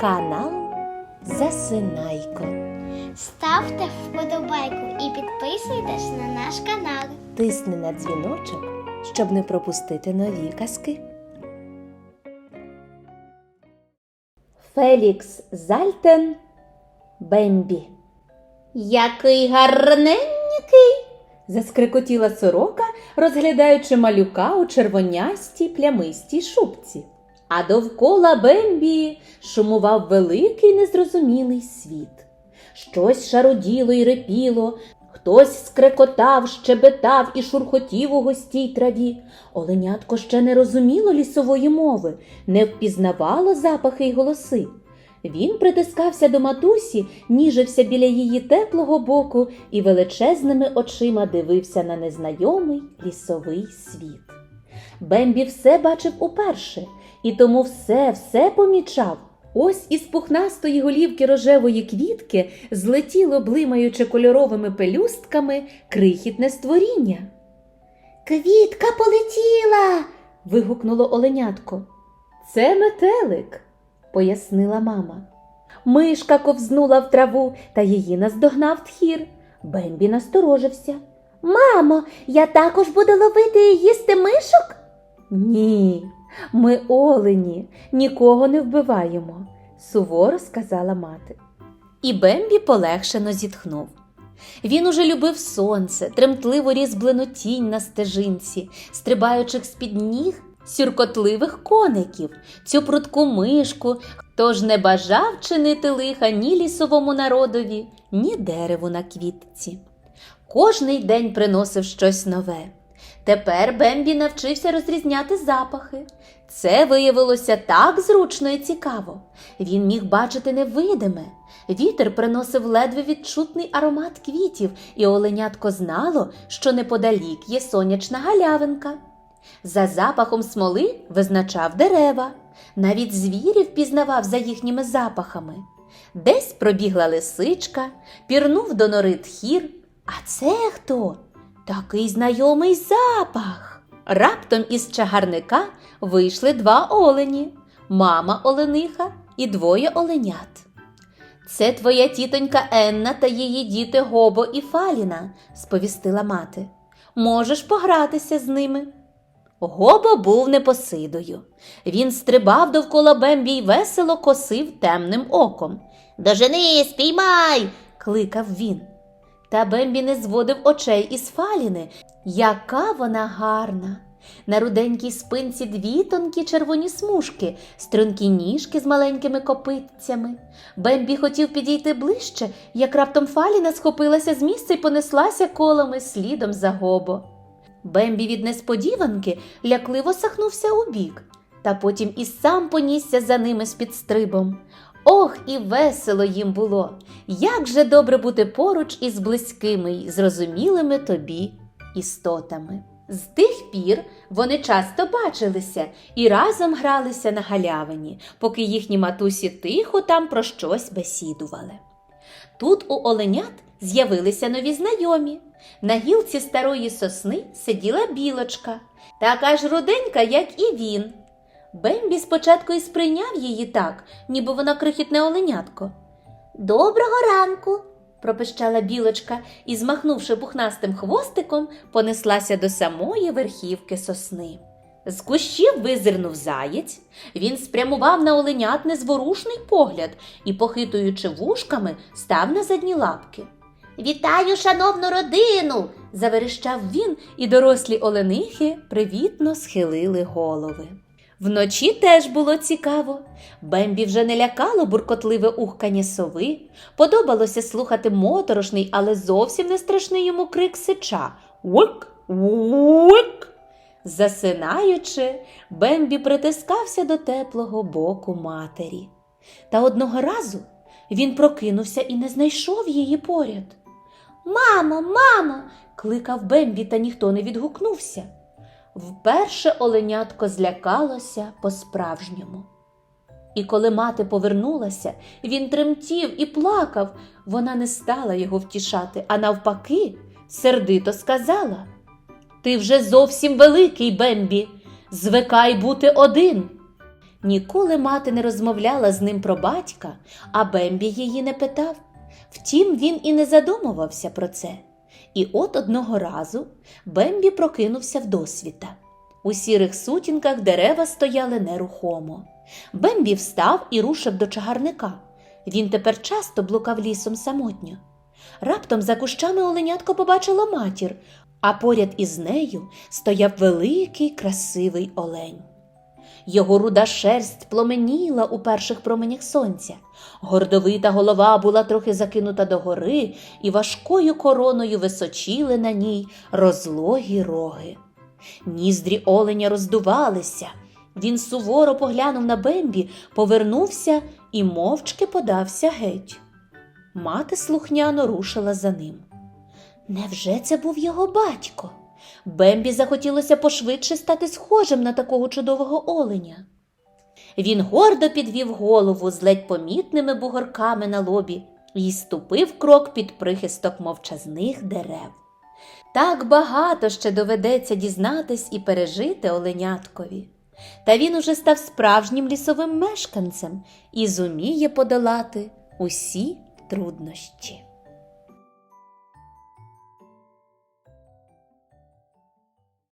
Канал Засинайко. Ставте вподобайку і підписуйтесь на наш канал. Тисни на дзвіночок, щоб не пропустити нові казки. Фелікс Зальтен Бембі. Який гарненький. заскрикотіла сорока, розглядаючи малюка у червонястій плямистій шубці. А довкола Бембі шумував великий незрозумілий світ. Щось шароділо й репіло, хтось скрекотав, щебетав і шурхотів у густій траві. Оленятко ще не розуміло лісової мови, не впізнавало запахи й голоси. Він притискався до матусі, ніжився біля її теплого боку і величезними очима дивився на незнайомий лісовий світ. Бембі все бачив уперше, і тому все, все помічав. Ось із пухнастої голівки рожевої квітки злетіло, блимаючи кольоровими пелюстками, крихітне створіння. Квітка полетіла. вигукнуло оленятко. Це метелик, пояснила мама. Мишка ковзнула в траву та її наздогнав тхір. Бембі насторожився. Мамо, я також буду ловити і їсти мишок? Ні, ми олені, нікого не вбиваємо, суворо сказала мати. І Бембі полегшено зітхнув. Він уже любив сонце, тремтливо різблену тінь на стежинці, стрибаючих з-під ніг сюркотливих коників, цю прудку мишку, хто ж не бажав чинити лиха ні лісовому народові, ні дереву на квітці. Кожний день приносив щось нове. Тепер Бембі навчився розрізняти запахи. Це виявилося так зручно і цікаво. Він міг бачити невидиме. Вітер приносив ледве відчутний аромат квітів, і оленятко знало, що неподалік є сонячна галявинка. За запахом смоли визначав дерева, навіть звірів пізнавав за їхніми запахами. Десь пробігла лисичка, пірнув до нори тхір. А це хто? Такий знайомий запах. Раптом із чагарника вийшли два олені мама олениха і двоє оленят. Це твоя тітонька Енна та її діти Гобо і Фаліна, сповістила мати. Можеш погратися з ними. Гобо був непосидою. Він стрибав довкола Бембі й весело косив темним оком. Дожени, спіймай. кликав він. Та Бембі не зводив очей із Фаліни. Яка вона гарна! На руденькій спинці дві тонкі червоні смужки, стрункі ніжки з маленькими копитцями. Бембі хотів підійти ближче, як раптом Фаліна схопилася з місця і понеслася колами слідом за гобо. Бембі від несподіванки лякливо сахнувся у бік, та потім і сам понісся за ними з підстрибом. Ох, і весело їм було! Як же добре бути поруч із близькими й зрозумілими тобі істотами. З тих пір вони часто бачилися і разом гралися на галявині, поки їхні матусі тихо там про щось бесідували. Тут у оленят з'явилися нові знайомі. На гілці старої сосни сиділа білочка, така ж руденька, як і він. Бембі спочатку і сприйняв її так, ніби вона крихітне оленятко. Доброго ранку, пропищала білочка і, змахнувши пухнастим хвостиком, понеслася до самої верхівки сосни. З кущів визирнув заєць, він спрямував на оленят незворушний погляд і, похитуючи вушками, став на задні лапки. Вітаю, шановну родину! заверещав він, і дорослі оленихи привітно схилили голови. Вночі теж було цікаво. Бембі вже не лякало буркотливе ухкання сови, подобалося слухати моторошний, але зовсім не страшний йому крик сича Уик, уик. Засинаючи, Бембі притискався до теплого боку матері. Та одного разу він прокинувся і не знайшов її поряд. Мамо, мамо. кликав Бембі, та ніхто не відгукнувся. Вперше оленятко злякалося по-справжньому. І коли мати повернулася, він тремтів і плакав. Вона не стала його втішати, а навпаки, сердито сказала: Ти вже зовсім великий, Бембі, звикай бути один. Ніколи мати не розмовляла з ним про батька, а Бембі її не питав. Втім, він і не задумувався про це. І от одного разу Бембі прокинувся вдосвіта. У сірих сутінках дерева стояли нерухомо. Бембі встав і рушив до чагарника. Він тепер часто блукав лісом самотньо. Раптом за кущами оленятко побачило матір, а поряд із нею стояв великий красивий олень. Його руда шерсть пломеніла у перших променях сонця. Гордовита голова була трохи закинута догори, і важкою короною височіли на ній розлогі роги. Ніздрі оленя роздувалися. Він суворо поглянув на Бембі, повернувся і мовчки подався геть. Мати слухняно рушила за ним. Невже це був його батько? Бембі захотілося пошвидше стати схожим на такого чудового оленя. Він гордо підвів голову з ледь помітними бугорками на лобі і ступив крок під прихисток мовчазних дерев. Так багато ще доведеться дізнатись і пережити оленяткові. Та він уже став справжнім лісовим мешканцем і зуміє подолати усі труднощі.